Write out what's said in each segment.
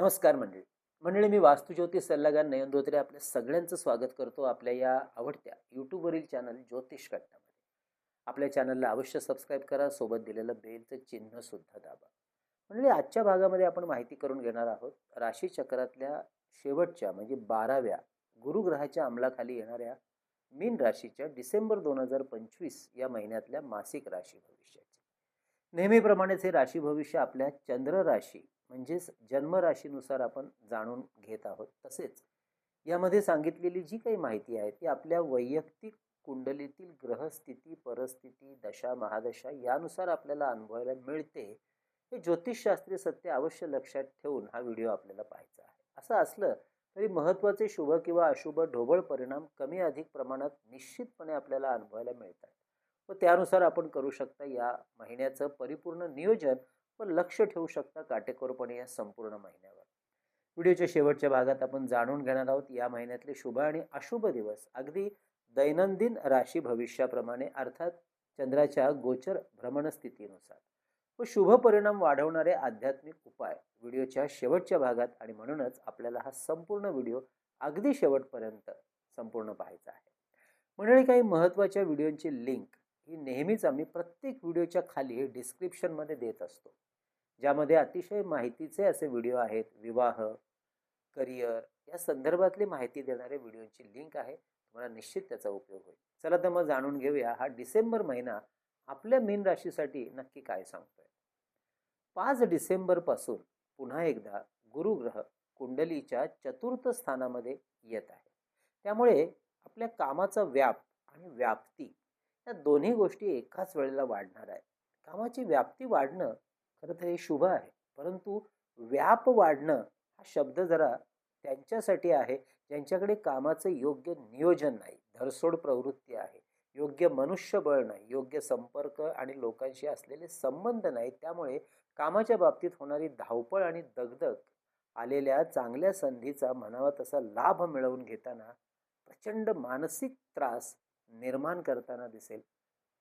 नमस्कार मंडळी. मंडळी मी वास्तुज्योतिष सल्लागार नयन धोत्रे आपल्या सगळ्यांचं स्वागत करतो आपल्या या आवडत्या यूट्यूबवरील चॅनल ज्योतिष कट्टामध्ये आपल्या चॅनलला अवश्य सबस्क्राईब करा सोबत दिलेलं बेलचं चिन्हसुद्धा दाबा. मंडळी आजच्या भागामध्ये आपण माहिती करून घेणार आहोत राशीचक्रातल्या शेवटच्या म्हणजे बाराव्या गुरुग्रहाच्या अंमलाखाली येणाऱ्या मीन राशीच्या डिसेंबर दोन हजार पंचवीस या महिन्यातल्या मासिक राशी भविष्याची. नेहमीप्रमाणेच हे राशी भविष्य आपल्या चंद्र राशी म्हणजेच जन्मराशीनुसार आपण जाणून घेत आहोत तसेच यामध्ये सांगितलेली जी काही माहिती आहे ती आपल्या वैयक्तिक कुंडलीतील ग्रहस्थिती परिस्थिती दशा महादशा यानुसार आपल्याला अनुभवायला मिळते. हे ज्योतिषशास्त्रीय सत्य अवश्य लक्षात ठेवून हा व्हिडिओ आपल्याला पाहायचा आहे. असं असलं तरी महत्त्वाचे शुभ किंवा अशुभ ढोबळ परिणाम कमी अधिक प्रमाणात निश्चितपणे आपल्याला अनुभवायला मिळतात. व त्यानुसार आपण करू शकता या महिन्याचं परिपूर्ण नियोजन पण लक्ष ठेवू शकता काटेकोरपणे या संपूर्ण महिन्यावर. व्हिडिओच्या शेवटच्या भागात आपण जाणून घेणार आहोत या महिन्यातले शुभ आणि अशुभ दिवस. अगदी दैनंदिन राशी भविष्याप्रमाणे अर्थात चंद्राच्या गोचर भ्रमणस्थितीनुसार. व शुभ परिणाम वाढवणारे आध्यात्मिक उपाय. व्हिडिओच्या शेवटच्या भागात आणि म्हणूनच आपल्याला हा संपूर्ण व्हिडिओ अगदी शेवटपर्यंत संपूर्ण पाहायचा आहे. मंडळी काही महत्त्वाच्या व्हिडिओची लिंक ही नेहमीच आम्ही प्रत्येक व्हिडिओच्या खाली डिस्क्रिप्शनमध्ये देत असतो. ज्यामध्ये अतिशय माहितीचे असे व्हिडिओ आहेत विवाह करिअर या संदर्भातली माहिती देणारे व्हिडिओची लिंक आहे. तुम्हाला निश्चित त्याचा उपयोग होईल. चला तर मग जाणून घेऊया हा डिसेंबर महिना आपल्या मीन राशीसाठी नक्की काय सांगतोय? पाच डिसेंबरपासून पुन्हा एकदा गुरुग्रह कुंडलीच्या चतुर्थ स्थानामध्ये येत आहे. त्यामुळे आपल्या कामाचा व्याप आणि व्याप्ती या दोन्ही गोष्टी एकाच वेळेला वाढणार आहे. कामाची व्याप्ती वाढणं खरं तर हे शुभ आहे. परंतु व्याप वाढणं हा शब्द जरा त्यांच्यासाठी आहे ज्यांच्याकडे कामाचं योग्य नियोजन नाही धरसोड प्रवृत्ती आहे योग्य मनुष्यबळ नाही योग्य संपर्क आणि लोकांशी असलेले संबंध नाही. त्यामुळे कामाच्या बाबतीत होणारी धावपळ आणि दगदग आलेल्या चांगल्या संधीचा म्हणावा तसा लाभ मिळवून घेताना प्रचंड मानसिक त्रास निर्माण करताना दिसेल.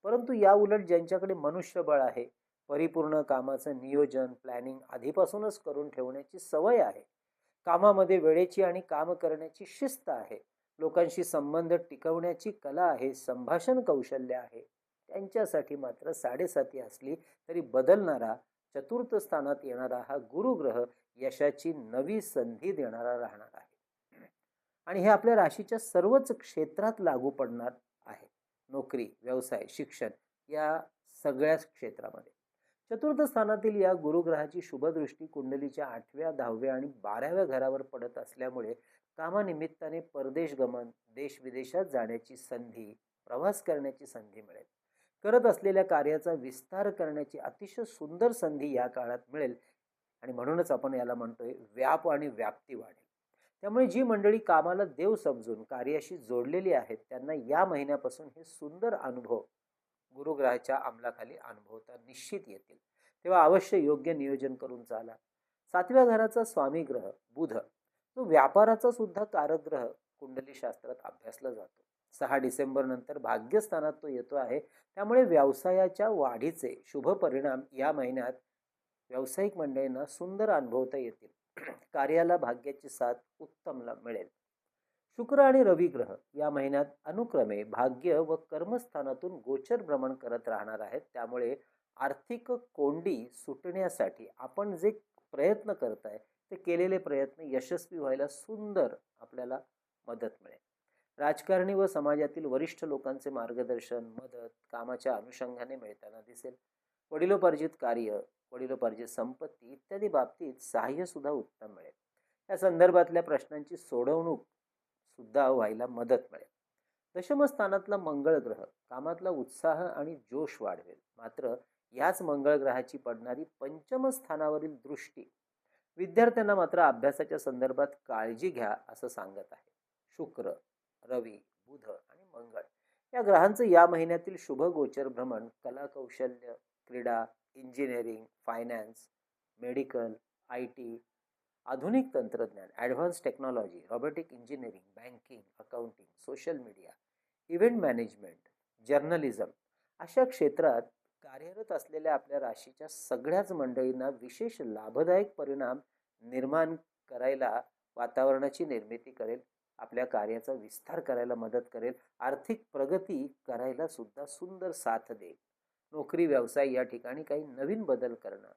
परंतु या उलट ज्यांच्याकडे मनुष्यबळ आहे परिपूर्ण कामाचं नियोजन प्लॅनिंग आधीपासूनच करून ठेवण्याची सवय आहे. कामामध्ये वेळेची आणि काम करण्याची शिस्त आहे. लोकांशी संबंध टिकवण्याची कला आहे. संभाषण कौशल्य आहे. त्यांच्यासाठी मात्र साडेसाती असली तरी बदलणारा चतुर्थ स्थानात येणारा हा गुरुग्रह यशाची नवी संधी देणारा राहणार आहे. आणि हे आपल्या राशीच्या सर्वच क्षेत्रात लागू पडणार आहे. नोकरी व्यवसाय शिक्षण या सगळ्याच क्षेत्रामध्ये. चतुर्थ स्थानातील या गुरुग्रहाची शुभदृष्टी कुंडलीच्या आठव्या दहाव्या आणि बाराव्या घरावर पडत असल्यामुळे कामानिमित्ताने परदेश गमन देश विदेशात जाण्याची संधी प्रवास करण्याची संधी मिळेल. करत असलेल्या कार्याचा विस्तार करण्याची अतिशय सुंदर संधी या काळात मिळेल आणि म्हणूनच आपण याला म्हणतोय व्याप आणि व्याप्ती वाढेल त्यामुळे जी मंडळी कामाला देव समजून कार्याशी जोडलेली आहेत त्यांना या महिन्यापासून हे सुंदर अनुभव गुरुग्रहाच्या अंमलाखाली अनुभवता निश्चित येतील. तेव्हा अवश्य योग्य नियोजन करून चाला. सातव्या घराचा स्वामी ग्रह बुध तो व्यापाराचा सुद्धा कारकग्रह कुंडली शास्त्रात अभ्यासला जातो. सहा डिसेंबर नंतर भाग्यस्थानात तो येतो आहे. त्यामुळे व्यवसायाच्या वाढीचे शुभ परिणाम या महिन्यात व्यावसायिक मंडळींना सुंदर अनुभवता येतील. कार्याला भाग्याची साथ उत्तमला मिळेल. शुक्र आणि रवी ग्रह या महिन्यात अनुक्रमे भाग्य व कर्मस्थानातून गोचर भ्रमण करत राहणार आहेत. त्यामुळे आर्थिक कोंडी सुटण्यासाठी आपण जे प्रयत्न करताय ते केलेले प्रयत्न यशस्वी व्हायला सुंदर आपल्याला मदत मिळेल. राजकारणी व समाजातील वरिष्ठ लोकांचे मार्गदर्शन मदत कामाच्या अनुषंगाने मिळताना दिसेल. वडिलोपार्जित कार्य वडिलोपार्जित संपत्ती इत्यादी बाबतीत सहाय्यसुद्धा उत्तम मिळेल. या संदर्भातल्या प्रश्नांची सोडवणूक सुद्धा व्हायला मदत मिळेल. दशमस्थानातला मंगळ ग्रह कामातला उत्साह आणि जोश वाढवेल. मात्र याच मंगळ ग्रहाची पडणारी पंचमस्थानावरील दृष्टी विद्यार्थ्यांना मात्र अभ्यासाच्या संदर्भात काळजी घ्या असं सांगत आहे. शुक्र रवी बुध आणि मंगळ या ग्रहांचं या महिन्यातील शुभ गोचर भ्रमण कला कौशल्य क्रीडा engineering finance medical I T आधुनिक तंत्रज्ञान advance technology robotic engineering banking accounting social media event management journalism अशा क्षेत्रात कार्यरत असलेल्या आपल्या राशीच्या सगळ्याच मंडळींना विशेष लाभदायक परिणाम निर्माण करायला वातावरणाची निर्मिती करेल आपल्या कार्याचा विस्तार करायला मदत करेल आर्थिक प्रगती करायला सुद्धा सुंदर साथ देईल. नोकरी व्यवसाय या ठिकाणी काही नवीन बदल करणं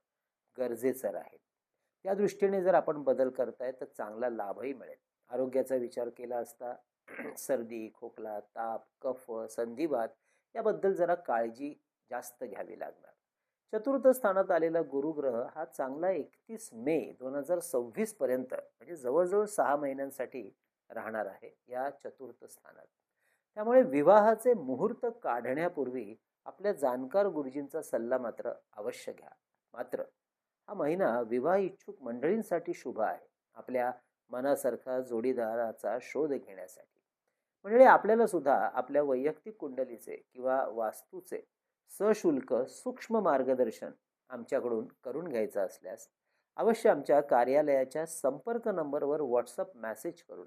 गरजेचं राहील. त्या दृष्टीने जर आपण बदल करताय तर चांगला लाभही मिळेल. आरोग्याचा विचार केला असता सर्दी खोकला ताप कफ संधिवात याबद्दल जरा काळजी जास्त घ्यावी लागणार. चतुर्थ स्थानात आलेला गुरुग्रह हा चांगला एकतीस मे दोन हजार सव्वीस पर्यंत म्हणजे जवळजवळ सहा महिन्यांसाठी राहणार आहे या चतुर्थ स्थानात. त्यामुळे विवाहाचे मुहूर्त काढण्यापूर्वी आपल्या जाणकार गुरुजींचा सल्ला मात्र अवश्य घ्या. मात्र हा महिना विवाह इच्छुक मंडळींसाठी शुभ आहे. आपल्या मनासारखा जोडीदाराचा शोध घेण्यासाठी. म्हणजे आपल्याला सुद्धा आपल्या वैयक्तिक कुंडलीचे किंवा वास्तूचे सशुल्क सूक्ष्म मार्गदर्शन आमच्याकडून करून घ्यायचं असल्यास अवश्य आमच्या कार्यालयाच्या संपर्क नंबरवर व्हॉट्सअप मॅसेज करून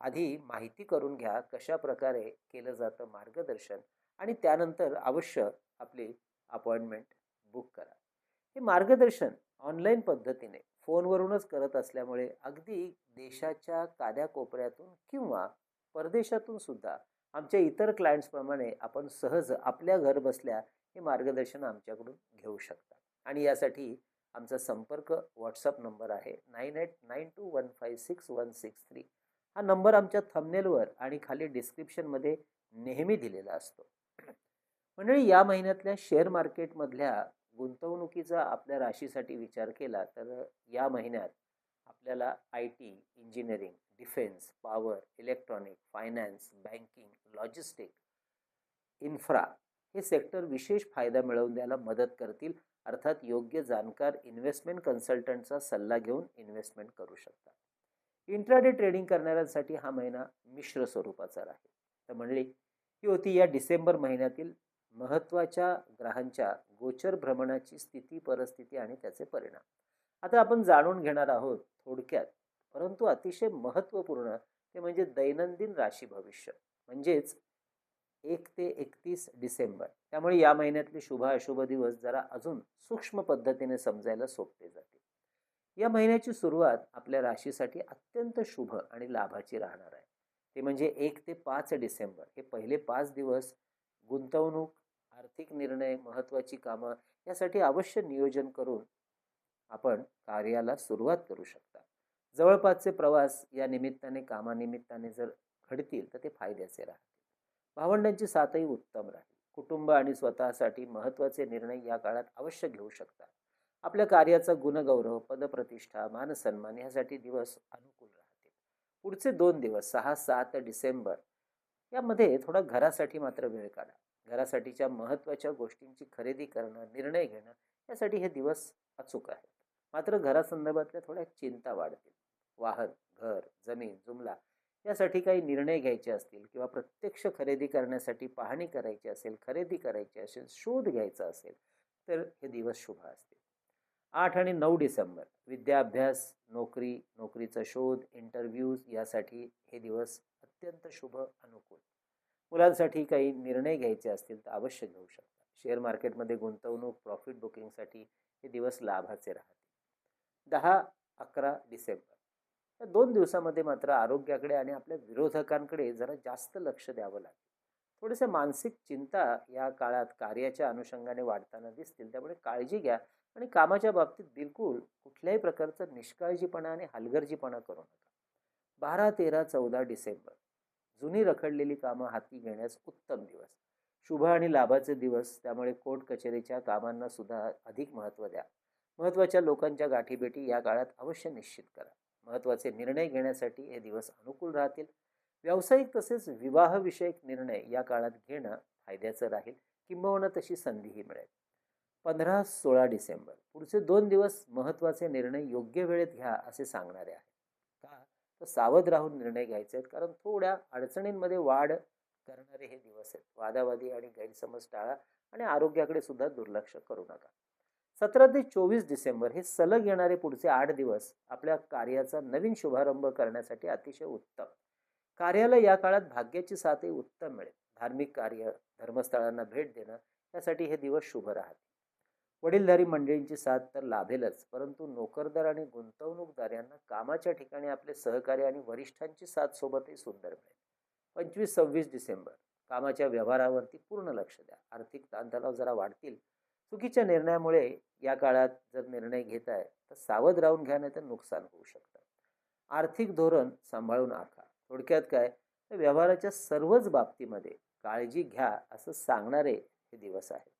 आधी माहिती करून घ्या कशा प्रकारे केलं जातं मार्गदर्शन आणि त्यानंतर अवश्य आपली अपॉइंटमेंट बुक करा. हे मार्गदर्शन ऑनलाईन पद्धतीने फोनवरूनच करत असल्यामुळे अगदी देशाच्या काद्याकोपऱ्यातून किंवा परदेशातून सुद्धा आमच्या इतर क्लायंट्सप्रमाणे आपण सहज आपल्या घर बसल्या हे मार्गदर्शन आमच्याकडून घेऊ शकता आणि यासाठी आमचा संपर्क व्हॉट्सअप नंबर आहे nine eight nine two one five six one six three. हा नंबर आमच्या थंबनेलवर आणि खाली डिस्क्रिप्शनमध्ये नेहमी दिलेला असतो. मंडळी या महिन्यातल्या शेअर मार्केटमधल्या गुंतवणुकीचा आपल्या राशीसाठी विचार केला तर या महिन्यात आपल्याला I T engineering defence power electronic finance banking logistic infra हे सेक्टर विशेष फायदा मिळवून द्यायला मदत करतील. अर्थात योग्य जाणकार इन्व्हेस्टमेंट कन्सल्टंटचा सल्ला घेऊन इन्व्हेस्टमेंट करू शकता इंट्राडे ट्रेडिंग करणाऱ्यांसाठी हा महिना मिश्र स्वरूपाचा राहील. तर म्हणली ही होती या डिसेंबर महिन्यातील महत्त्वाच्या ग्रहांच्या गोचर भ्रमणाची स्थिती परिस्थिती आणि त्याचे परिणाम. आता आपण जाणून घेणार आहोत थोडक्यात परंतु अतिशय महत्त्वपूर्ण ते म्हणजे दैनंदिन राशी भविष्य. म्हणजेच एक ते एकतीस डिसेंबर. त्यामुळे या महिन्यातले शुभ अशुभ दिवस जरा अजून सूक्ष्म पद्धतीने समजायला सोपे जाते या महिन्याची सुरुवात आपल्या राशीसाठी अत्यंत शुभ आणि लाभाची राहणार आहे. ते म्हणजे एक ते पाच डिसेंबर. हे पहिले पाच दिवस गुंतवणूक आर्थिक निर्णय महत्त्वाची कामं यासाठी अवश्य नियोजन करून आपण कार्याला सुरुवात करू शकता. जवळपासचे प्रवास या निमित्ताने कामानिमित्ताने जर घडतील तर ते फायद्याचे राहतील. भावंडांची साथही उत्तम राहील. कुटुंब आणि स्वतःसाठी महत्त्वाचे निर्णय या काळात अवश्य घेऊ शकता. आपल्या कार्याचा गुणगौरव पदप्रतिष्ठा मानसन्मान यासाठी दिवस अनुकूल राहतील. पुढचे दोन दिवस सहा सात डिसेंबर यामध्ये थोडा घरासाठी मात्र वेळ काढा. घरासाठीच्या महत्त्वाच्या गोष्टींची खरेदी करणं निर्णय घेणं यासाठी हे दिवस अचूक आहेत. मात्र घरासंदर्भातल्या थोड्या चिंता वाढतील. वाहन घर जमीन जुमला यासाठी काही निर्णय घ्यायचे असतील किंवा प्रत्यक्ष खरेदी करण्यासाठी पाहणी करायची असेल खरेदी करायची असेल शोध घ्यायचा असेल तर हे दिवस शुभ असतील. आठ आणि नऊ डिसेंबर विद्याभ्यास नोकरी नोकरीचा शोध इंटरव्ह्यूज यासाठी हे दिवस अत्यंत शुभ अनुकूल. मुलांसाठी काही निर्णय घ्यायचे असतील तर अवश्य घेऊ शकता. शेअर मार्केटमध्ये गुंतवणूक प्रॉफिट बुकिंगसाठी हे दिवस लाभाचे राहतील. दहा अकरा डिसेंबर. या दोन दिवसामध्ये मात्र आरोग्याकडे आणि आपल्या विरोधकांकडे जरा जास्त लक्ष द्यावं लागेल. थोडेसे मानसिक चिंता या काळात कार्याच्या अनुषंगाने वाढताना दिसतील. त्यामुळे काळजी घ्या आणि कामाच्या बाबतीत बिलकुल कुठल्याही प्रकारचा निष्काळजीपणा आणि हलगर्जीपणा करू नका. बारा तेरा चौदा डिसेंबर. जुनी रखडलेली कामं हाती घेण्यास उत्तम दिवस. शुभ आणि लाभाचे दिवस त्यामुळे कोर्ट कचेरीच्या कामांना सुद्धा अधिक महत्त्व द्या. महत्त्वाच्या लोकांच्या गाठीभेटी या काळात अवश्य निश्चित करा. महत्त्वाचे निर्णय घेण्यासाठी हे दिवस अनुकूल राहतील. व्यावसायिक तसेच विवाहविषयक निर्णय या काळात घेणं फायद्याचं राहील किंबहुना तशी संधीही मिळेल. पंधरा सोळा डिसेंबर पुढचे दोन दिवस महत्त्वाचे निर्णय योग्य वेळेत घ्या असे सांगणारे आहे तर सावध राहून निर्णय घ्यायचे आहेत. कारण थोड्या अडचणींमध्ये वाढ करणारे हे दिवस आहेत. वादावादी आणि गैरसमज टाळा आणि आरोग्याकडे सुद्धा दुर्लक्ष करू नका. सतरा ते चोवीस डिसेंबर हे सलग येणारे पुढचे आठ दिवस आपल्या कार्याचा नवीन शुभारंभ करण्यासाठी अतिशय उत्तम. कार्याला या काळात भाग्याची साथही उत्तम मिळेल. धार्मिक कार्य धर्मस्थळांना भेट देणं यासाठी हे दिवस शुभ राहतील. वडीलधारी मंडळींची साथ तर लाभेलच परंतु नोकरदार आणि गुंतवणूकदार यांना कामाच्या ठिकाणी आपले सहकारी आणि वरिष्ठांची साथ सोबतही सुंदर मिळेल. पंचवीस सव्वीस डिसेंबर कामाच्या व्यवहारावरती पूर्ण लक्ष द्या. आर्थिक ताणतणाव जरा वाढतील. चुकीच्या निर्णयामुळे या काळात जर निर्णय घेत आहे तर सावध राहून घ्या नाही तर नुकसान होऊ शकतं. आर्थिक धोरण सांभाळून आखा. थोडक्यात काय? तर व्यवहाराच्या सर्वच बाबतीमध्ये काळजी घ्या असं सांगणारे हे दिवस आहेत.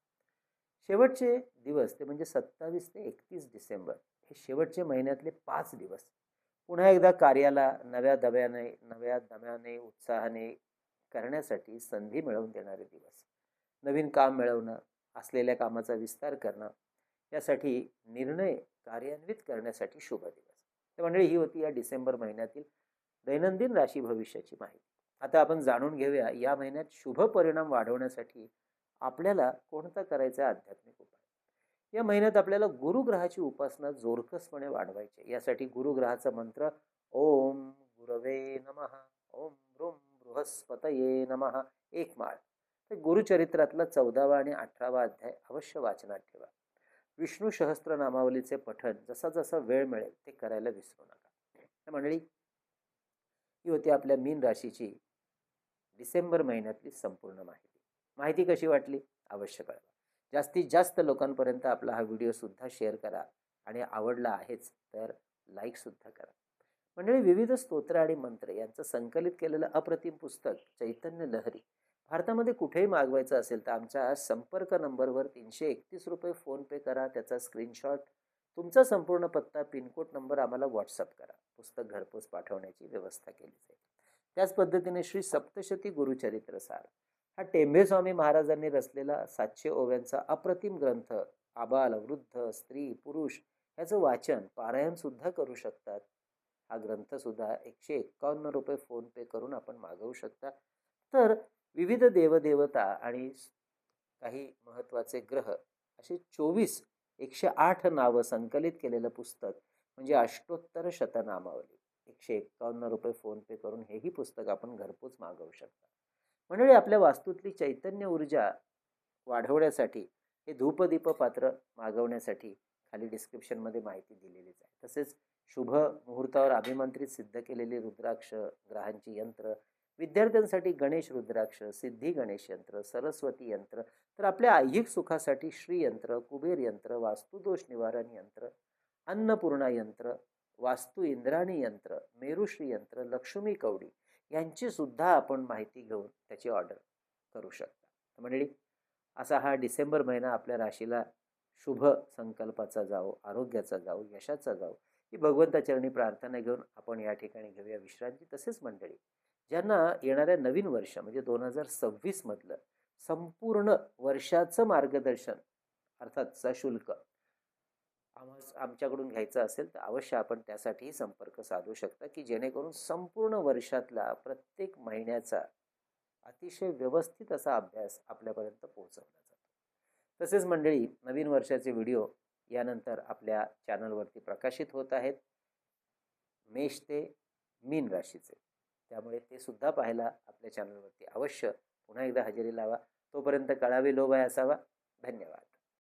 शेवटचे दिवस ते म्हणजे सत्तावीस ते एकतीस डिसेंबर हे शेवटचे महिन्यातले पाच दिवस. पुन्हा एकदा कार्याला नव्या दव्याने नव्या दम्याने उत्साहाने करण्यासाठी संधी मिळवून देणारे दिवस. नवीन काम मिळवणं असलेल्या कामाचा विस्तार करणं यासाठी निर्णय कार्यान्वित करण्यासाठी शुभ दिवस. तर मंडळी ही होती या डिसेंबर महिन्यातील दैनंदिन राशी भविष्याची माहिती. आता आपण जाणून घेऊया या महिन्यात शुभ परिणाम वाढवण्यासाठी आपल्याला कोणता करायचा आहे आध्यात्मिक उपाय? या महिन्यात आपल्याला गुरुग्रहाची उपासना जोरकसपणे वाढवायची यासाठी गुरुग्रहाचा मंत्र ओम गुरवे नमः ओम ब्रुम बृहस्पतये नमः एक माळ. तर गुरुचरित्रातला चौदावा आणि अठरावा अध्याय अवश्य वाचनात ठेवा. विष्णू सहस्त्र नामावलीचे पठण जसा जसा वेळ मिळेल ते करायला विसरू नका. तर मंडळी ही होती आपल्या मीन राशीची डिसेंबर महिन्यातली संपूर्ण माहिती. माहिती कशी वाटली? अवश्य कळवा. जास्तीत जास्त लोकांपर्यंत आपला हा व्हिडिओसुद्धा शेअर करा आणि आवडला आहेच तर लाईकसुद्धा करा. मंडळी विविध स्तोत्र आणि मंत्र यांचं संकलित केलेलं अप्रतिम पुस्तक चैतन्य लहरी. भारतामध्ये कुठेही मागवायचं असेल तर आमच्या संपर्क नंबरवर तीनशे एकतीस रुपये फोनपे करा त्याचा स्क्रीनशॉट तुमचा संपूर्ण पत्ता पिनकोड नंबर आम्हाला व्हॉट्सअप करा. पुस्तक घरपोच पाठवण्याची व्यवस्था केली जाईल. त्याच पद्धतीने श्री सप्तशती गुरुचरित्र सार. हा टेंभेस्वामी महाराजांनी रचलेला सातशे ओव्यांचा अप्रतिम ग्रंथ आबाल वृद्ध स्त्री पुरुष याचं वाचन पारायण सुद्धा करू शकतात. हा ग्रंथसुद्धा एकशे एक्कावन्न रुपये फोनपे करून आपण मागवू शकता. तर विविध देवदेवता आणि काही महत्त्वाचे ग्रह असे चोवीस एकशे आठ नावं संकलित केलेलं पुस्तक म्हणजे अष्टोत्तर शतनामावली. एकशे एक्कावन्न रुपये फोनपे करून हेही पुस्तक आपण घरपोच मागवू शकता. मंडळी आपल्या वास्तूतली चैतन्य ऊर्जा वाढवण्यासाठी हे धूपदीप पात्र मागवण्यासाठी खाली डिस्क्रिप्शनमध्ये माहिती दिलेलीच आहे. तसेच शुभ मुहूर्तावर अभिमंत्रित सिद्ध केलेली रुद्राक्ष ग्रहांची यंत्र विद्यार्थ्यांसाठी गणेश रुद्राक्ष सिद्धी गणेश यंत्र सरस्वती यंत्र तर आपल्या ऐहिक सुखासाठी श्रीयंत्र कुबेर यंत्र वास्तुदोष निवारण यंत्र अन्नपूर्णा यंत्र वास्तू इंद्राणी यंत्र मेरुश्री यंत्र लक्ष्मी कवडी यांचीसुद्धा आपण माहिती घेऊन त्याची ऑर्डर करू शकता. मंडळी असा हा डिसेंबर महिना आपल्या राशीला शुभ संकल्पाचा जाओ आरोग्याचा जाओ यशाचा जाओ ही भगवंताचरणी प्रार्थना घेऊन आपण या ठिकाणी घेऊया विश्रांती. तसेच मंडळी ज्यांना येणाऱ्या नवीन वर्ष म्हणजे दोन हजार सव्वीसमधलं संपूर्ण वर्षाचं मार्गदर्शन अर्थात सशुल्क आम्हा आमच्याकडून घ्यायचं असेल तर अवश्य आपण त्यासाठीही संपर्क साधू शकता की जेणेकरून संपूर्ण वर्षातला प्रत्येक महिन्याचा अतिशय व्यवस्थित असा अभ्यास आपल्यापर्यंत पोहोचवला जातो. तसेच मंडळी नवीन वर्षाचे व्हिडिओ यानंतर आपल्या चॅनलवरती प्रकाशित होत आहेत. मेष ते मीन राशीचे. त्यामुळे ते सुद्धा पाहायला आपल्या चॅनलवरती अवश्य पुन्हा एकदा हजेरी लावा. तोपर्यंत कळावे लोभाय असावा. धन्यवाद.